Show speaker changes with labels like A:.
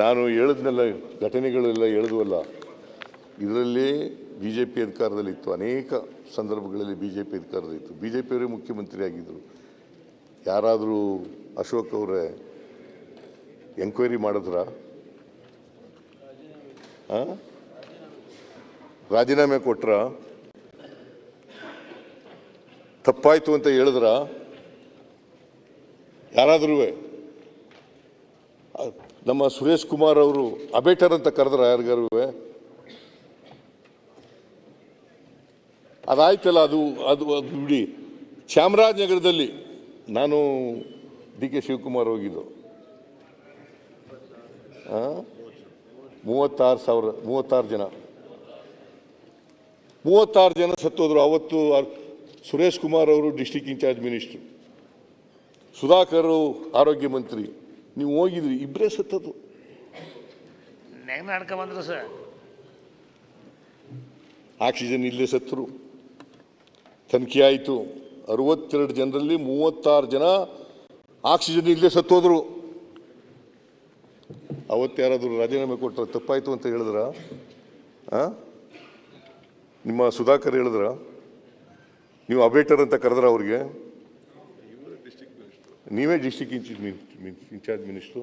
A: ನಾನು ಹೇಳಿದ್ನೆಲ್ಲ ಘಟನೆಗಳೆಲ್ಲ ಹೇಳಿದ್ವಲ್ಲ ಇದರಲ್ಲಿ B J P ಅಧಿಕಾರದಲ್ಲಿತ್ತು. ಅನೇಕ ಸಂದರ್ಭಗಳಲ್ಲಿ ಬಿ ಜೆ ಪಿ ಅಧಿಕಾರದಲ್ಲಿತ್ತು. ಬಿ ಜೆ ಪಿಯವರೇ ಮುಖ್ಯಮಂತ್ರಿ ಆಗಿದ್ದರು ಯಾರಾದರೂ ಅಶೋಕ್ ಅವರೇ ಎಂಕ್ವೈರಿ ಮಾಡಿದ್ರ? ರಾಜೀನಾಮೆ ಕೊಟ್ರ? ತಪ್ಪಾಯಿತು ಅಂತ ಹೇಳಿದ್ರ? ಯಾರಾದ್ರೂ ನಮ್ಮ ಸುರೇಶ್ ಕುಮಾರ್ ಅವರು ಅಬೇಟರ್ ಅಂತ ಕರೆದ್ರೆ ಯಾರಿಗಾರು? ಅದಾಯ್ತಲ್ಲ ಅದು ಅದು ಅದು ಬಿಡಿ. ಚಾಮರಾಜನಗರದಲ್ಲಿ ನಾನು ಡಿ ಕೆ ಶಿವಕುಮಾರ್ ಹೋಗಿದ್ದು? ಮೂವತ್ತಾರು ಸಾವಿರ, ಮೂವತ್ತಾರು ಜನ. ಮೂವತ್ತಾರು ಜನ ಸತ್ತೋದ್ರು. ಅವತ್ತು ಸುರೇಶ್ ಕುಮಾರ್ ಅವರು ಡಿಸ್ಟಿಕ್ ಇನ್ಚಾರ್ಜ್ ಮಿನಿಸ್ಟ್ರು. ಸುಧಾಕರ್ ಆರೋಗ್ಯ ಮಂತ್ರಿ. ನೀವು ಹೋಗಿದ್ರಿ ಇಬ್ಬರೇ ಸತ್ತದು
B: ನೆಗ್ ನಡ್ಕ ಬಂದ್ರು ಸರ್.
A: ಆಕ್ಸಿಜನ್ ಇಲ್ಲೇ ಸತ್ತರು ತನಿಖೆ ಆಯಿತು. ಅರವತ್ತೆರಡು ಜನರಲ್ಲಿ ಮೂವತ್ತಾರು ಜನ ಆಕ್ಸಿಜನ್ ಇಲ್ಲೇ ಸತ್ತೋದ್ರು. ಅವತ್ತು ಯಾರಾದರೂ ರಾಜೀನಾಮೆ ಕೊಟ್ಟರೆ ತಪ್ಪಾಯಿತು ಅಂತ ಹೇಳಿದ್ರ? ನಿಮ್ಮ ಸುಧಾಕರ್ ಹೇಳಿದ್ರ? ನೀವು ಅಬೇಟರ್ ಅಂತ ಕರೆದ್ರ ಅವ್ರಿಗೆ? ನೀವೇ ಡಿಸ್ಟಿಕ್ ಇನ್ಚಾರ್ಜ್ ಮಿನಿಸ್ಟ್ರು